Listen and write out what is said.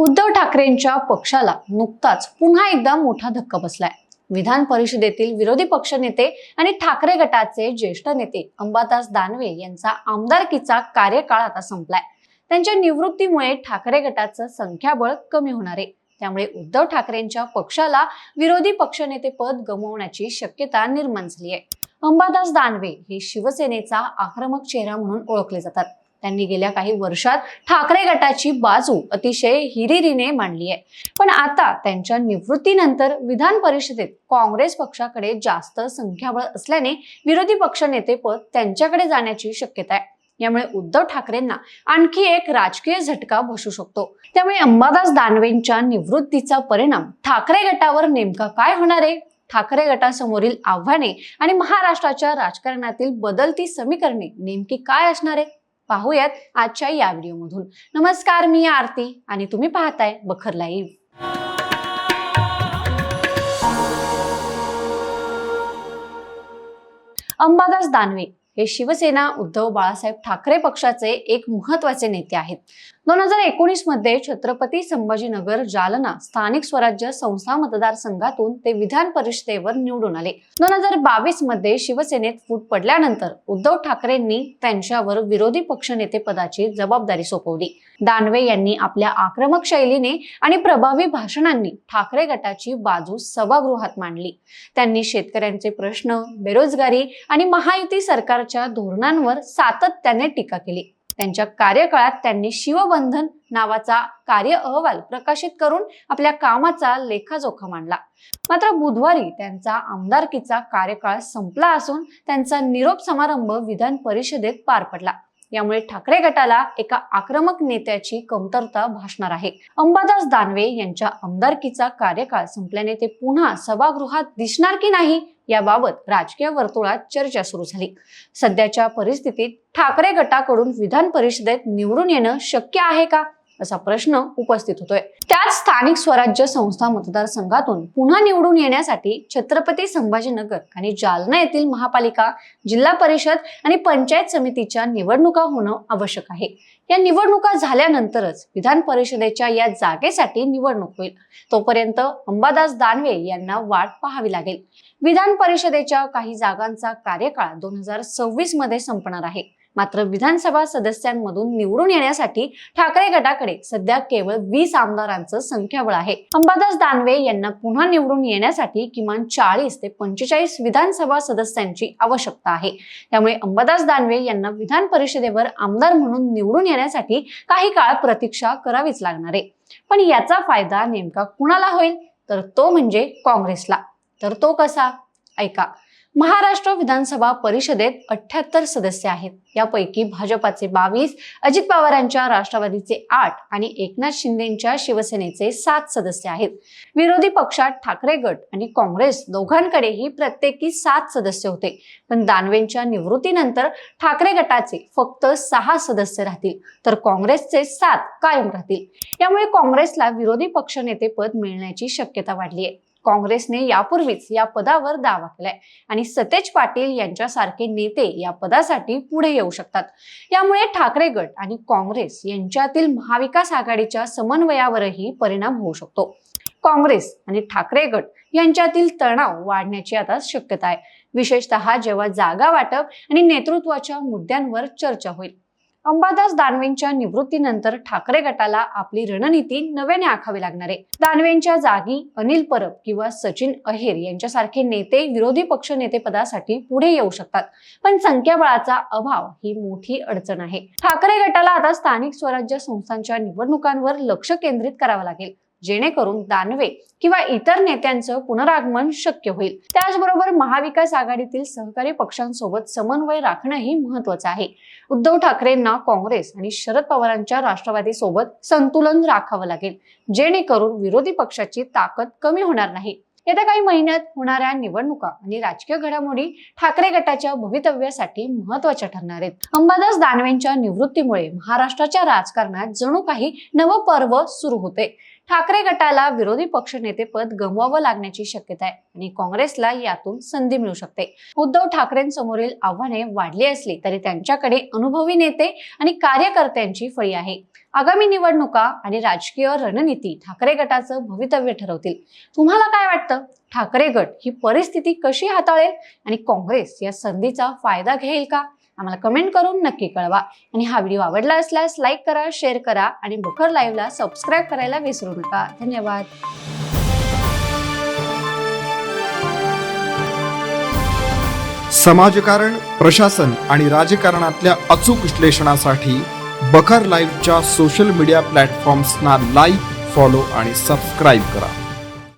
उद्धव ठाकरेंच्या पक्षाला नुकताच पुन्हा एकदा मोठा धक्का बसलाय. विधान परिषदेतील विरोधी पक्षनेते आणि ठाकरे गटाचे ज्येष्ठ नेते अंबादास दानवे यांचा आमदारकीचा कार्यकाळ आता संपलाय. त्यांच्या निवृत्तीमुळे ठाकरे गटाचं संख्याबळ कमी होणार. आहे त्यामुळे उद्धव ठाकरेंच्या पक्षाला विरोधी पक्षनेते पद गमावण्याची शक्यता निर्माण झाली आहे अंबादास दानवे हे शिवसेनेचा आक्रमक चेहरा म्हणून ओळखले जातात. त्यांनी गेल्या काही वर्षात ठाकरे गटाची बाजू अतिशय हिरिरीने मांडली आहे. पण आता त्यांच्या निवृत्तीनंतर विधान परिषदेत काँग्रेस पक्षाकडे जास्त संख्याबळ असल्याने विरोधी पक्षनेतेपद त्यांच्याकडे जाण्याची शक्यता आहे. यामुळे उद्धव ठाकरेंना आणखी एक राजकीय झटका बसू शकतो. त्यामुळे अंबादास दानवेंच्या निवृत्तीचा परिणाम ठाकरे गटावर नेमका काय होणार आहे? ठाकरे गटासमोरील आव्हाने आणि महाराष्ट्राच्या राजकारणातील बदलती समीकरणे नेमकी काय असणार आहेत पाहूयात आजच्या या व्हिडिओमधून. नमस्कार मी आरती आणि तुम्ही पाहताय बखर लाईव्ह. अंबादास दानवे हे शिवसेना उद्धव बाळासाहेब ठाकरे पक्षाचे एक महत्त्वाचे नेते आहेत. दोन हजार एकोणीसमध्ये छत्रपती संभाजीनगर जालना स्थानिक स्वराज्य संस्था मतदारसंघातून ते विधान परिषदेवर निवडून आले. दोन हजार बावीसमध्ये शिवसेनेत फूट पडल्यानंतर उद्धव ठाकरेंनी त्यांच्यावर विरोधी पक्षनेते पदाची जबाबदारी सोपवली. दानवे यांनी आपल्या आक्रमक शैलीने आणि प्रभावी भाषणांनी ठाकरे गटाची बाजू सभागृहात मांडली. त्यांनी शेतकऱ्यांचे प्रश्न बेरोजगारी आणि महायुती सरकारच्या धोरणांवर सातत्याने टीका केली. त्यांच्या कार्यकाळात त्यांनी शिवबंधन नावाचा कार्य अहवाल प्रकाशित करून आपल्या कामाचा लेखाजोखा मांडला. मात्र बुधवारी त्यांचा आमदारकीचा कार्यकाळ संपला असून त्यांचा निरोप समारंभ विधान परिषदेत पार पडला. यामुळे ठाकरे गटाला एका आक्रमक नेत्याची कमतरता भासणार आहे. अंबादास दानवे यांच्या आमदारकीचा कार्यकाळ संपल्याने ते पुन्हा सभागृहात दिसणार की नाही याबाबत राजकीय वर्तुळात चर्चा सुरू झाली. सध्याच्या परिस्थितीत ठाकरे गटाकडून विधान परिषदेत निवडून येणं शक्य आहे का? असा प्रश्न उपस्थित होतोय. त्याच स्थानिक स्वराज्य संस्था मतदारसंघातून पुन्हा निवडून येण्यासाठी छत्रपती संभाजीनगर आणि जालना येथील महापालिका जिल्हा परिषद आणि पंचायत समितीच्या निवडणुका होणं आवश्यक आहे. या निवडणुका झाल्यानंतरच विधान परिषदेच्या या जागेसाठी निवडणूक होईल. तोपर्यंत अंबादास दानवे यांना वाट पाहावी लागेल. विधान परिषदेच्या काही जागांचा कार्यकाळ दोन हजार सव्वीसमध्ये संपणार आहे. मात्र विधानसभा सदस्यांमधून निवडून येण्यासाठी ठाकरे गटाकडे सध्या केवळ वीस आमदारांचं संख्याबळ आहे. अंबादास दानवे यांना पुन्हा निवडून येण्यासाठी किमान चाळीस ते पंचेचाळीस विधानसभा सदस्यांची आवश्यकता आहे. त्यामुळे अंबादास दानवे यांना विधान परिषदेवर आमदार म्हणून निवडून येण्यासाठी काही काळ प्रतीक्षा करावीच लागणार आहे. पण याचा फायदा नेमका कुणाला होईल? तर तो म्हणजे काँग्रेसला. तर तो कसा? ऐका. महाराष्ट्र विधानसभा परिषदेत अठ्याहत्तर सदस्य आहेत. यापैकी भाजपाचे बावीस अजित पवारांच्या राष्ट्रवादीचे आठ आणि एकनाथ शिंदेच्या शिवसेनेचे सात सदस्य आहेत. विरोधी पक्षात ठाकरे गट आणि काँग्रेस दोघांकडेही प्रत्येकी सात सदस्य होते. पण दानवेंच्या निवृत्तीनंतर ठाकरे गटाचे फक्त सहा सदस्य राहतील. तर काँग्रेसचे सात कायम राहतील. यामुळे काँग्रेसला विरोधी पक्षनेतेपद मिळण्याची शक्यता वाढली आहे काँग्रेसने यापूर्वीच या पदावर दावा केलाय. आणि सतेज पाटील यांच्यासारखे नेते या पदासाठी पुढे येऊ शकतात. यामुळे ठाकरे गट आणि काँग्रेस यांच्यातील महाविकास आघाडीच्या समन्वयावरही परिणाम होऊ शकतो. काँग्रेस आणि ठाकरे गट यांच्यातील तणाव वाढण्याची आता शक्यता आहे. विशेषतः जेव्हा जागा वाटप आणि नेतृत्वाच्या मुद्द्यांवर चर्चा होईल. अंबादास दानवेंच्या निवृत्तीनंतर ठाकरे गटाला आपली रणनीती नव्याने आखावी लागणार आहे. दानवेंच्या जागी अनिल परब किंवा सचिन अहेर यांच्यासारखे नेते विरोधी पक्ष नेतेपदासाठी पुढे येऊ शकतात. पण संख्याबळाचा अभाव ही मोठी अडचण आहे. ठाकरे गटाला आता स्थानिक स्वराज्य संस्थांच्या निवडणुकांवर लक्ष केंद्रित करावं लागेल. जेणेकरून दानवे किंवा इतर नेत्यांचं पुनरागमन शक्य होईल. त्याचबरोबर महाविकास आघाडीतील सहकारी पक्षांसोबत समन्वय राखणंही महत्वाचं आहे. उद्धव ठाकरेंना काँग्रेस आणि शरद पवारांच्या राष्ट्रवादी सोबत संतुलन राखावं लागेल. जेणेकरून विरोधी पक्षाची ताकद कमी होणार नाही. येत्या काही महिन्यात होणाऱ्या निवडणुका आणि राजकीय घडामोडी ठाकरे गटाच्या भवितव्यासाठी महत्त्वाच्या ठरणार आहेत. अंबादास दानवेंच्या निवृत्तीमुळे महाराष्ट्राच्या राजकारणात जणू काही नवं पर्व सुरू होते. ठाकरे गटाला विरोधी पक्षनेतेपद गमवावं लागण्याची शक्यता आहे आणि काँग्रेसला यातून संधी मिळू शकते. उद्धव ठाकरेंसमोरील आव्हाने वाढली असली तरी त्यांच्याकडे अनुभवी नेते आणि कार्यकर्त्यांची फळी आहे. आगामी निवडणुका आणि राजकीय रणनीती ठाकरे गटाचं भवितव्य ठरवतील. तुम्हाला काय वाटतं? ठाकरे गट ही परिस्थिती कशी हाताळेल आणि काँग्रेस या संधीचा फायदा घेईल का? आम्हाला कमेंट करून नक्की कळवा. आणि हा व्हिडिओ आवडला असल्यास लाईक करा शेअर करा आणि बखर लाईव्हला सबस्क्राईब करायला विसरू नका. धन्यवाद. समाजकारण प्रशासन आणि राजकारणातल्या अचूक विश्लेषणासाठी बखर लाईव्हच्या सोशल मीडिया प्लॅटफॉर्म्सना लाईक फॉलो आणि सबस्क्राईब करा.